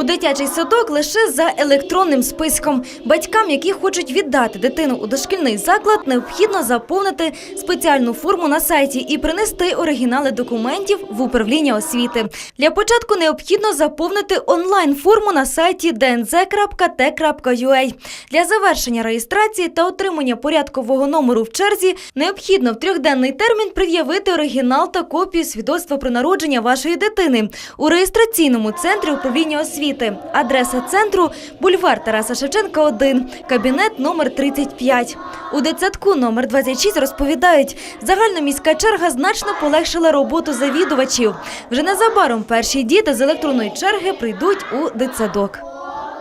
У дитячий садок лише за електронним списком. Батькам, які хочуть віддати дитину у дошкільний заклад, необхідно заповнити спеціальну форму на сайті і принести оригінали документів в управління освіти. Для початку необхідно заповнити онлайн-форму на сайті dnz.t.ua. Для завершення реєстрації та отримання порядкового номеру в черзі необхідно в трьохденний термін пред'явити оригінал та копію свідоцтва про народження вашої дитини у реєстраційному центрі управління освіти. Адреса центру – бульвар Тараса Шевченка, 1, кабінет номер 35. У дитсадку номер 26 розповідають, загальноміська черга значно полегшила роботу завідувачів. Вже незабаром перші діти з електронної черги прийдуть у дитсадок.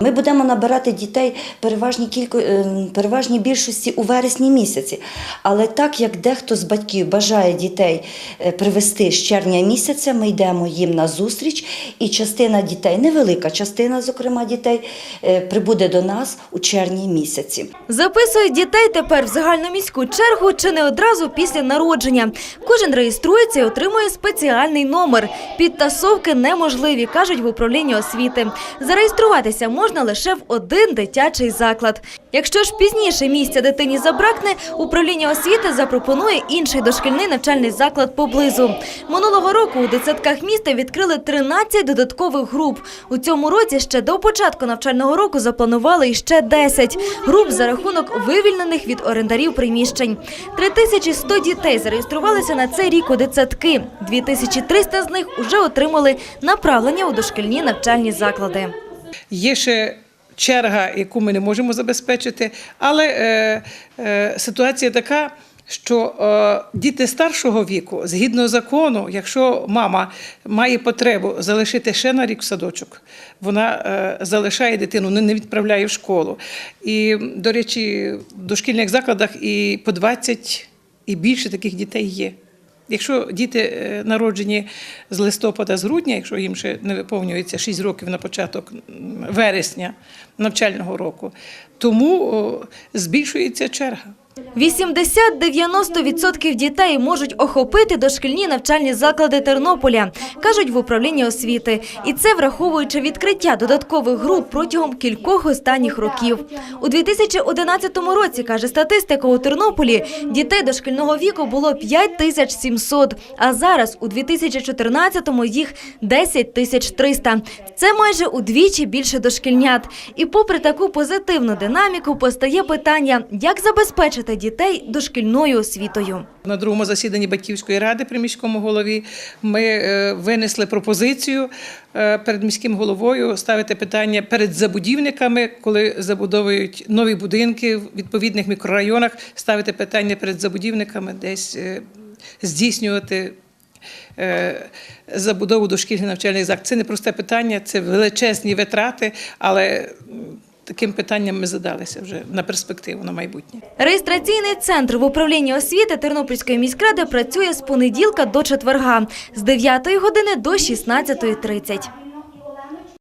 Ми будемо набирати дітей переважній кілько, е, переважній більшості у вересні місяці. Але так як дехто з батьків бажає дітей е, привезти з червня місяця, ми йдемо їм на зустріч, і частина дітей, невелика частина, зокрема дітей, е, прибуде до нас у червні місяці. Записують дітей тепер в загальноміську чергу чи не одразу після народження. Кожен реєструється і отримує спеціальний номер. Підтасовки неможливі, кажуть в управлінні освіти. Зареєструватися можна лише в один дитячий заклад. Якщо ж пізніше місця дитині забракне, управління освіти запропонує інший дошкільний навчальний заклад поблизу. Минулого року у дитсадках міста відкрили 13 додаткових груп. У цьому році ще до початку навчального року запланували іще 10 груп за рахунок вивільнених від орендарів приміщень. 3100 дітей зареєструвалися на цей рік у дитсадки. 2300 з них уже отримали направлення у дошкільні навчальні заклади. Є ще черга, яку ми не можемо забезпечити, але е, е, ситуація така. Що е, діти старшого віку, згідно закону, якщо мама має потребу залишити ще на рік в садочок, вона е, залишає дитину, не відправляє в школу. І, до речі, в дошкільних закладах і по 20 і більше таких дітей є. Якщо діти е, народжені з листопада, з грудня, якщо їм ще не виповнюється 6 років на початок вересня навчального року, тому збільшується черга. 80-90% дітей можуть охопити дошкільні навчальні заклади Тернополя, кажуть в управлінні освіти. І це враховуючи відкриття додаткових груп протягом кількох останніх років. У 2011 році, каже статистика, у Тернополі дітей дошкільного віку було 5 тисяч 700, а зараз у 2014-му їх 10 тисяч 300. Це майже удвічі більше дошкільнят. І попри таку позитивну динаміку постає питання, як забезпечити дітей дошкільною освітою. На другому засіданні батьківської ради при міському голові ми е, винесли пропозицію е, перед міським головою ставити питання перед забудівниками, коли забудовують нові будинки в відповідних мікрорайонах, ставити питання перед забудівниками, десь е, здійснювати. Забудову дошкільних навчальних закладів. Це не просте питання, це величезні витрати, але таким питанням ми задалися вже на перспективу, на майбутнє. Реєстраційний центр в управлінні освіти Тернопільської міськради працює з понеділка до четверга з 9 години до 16.30.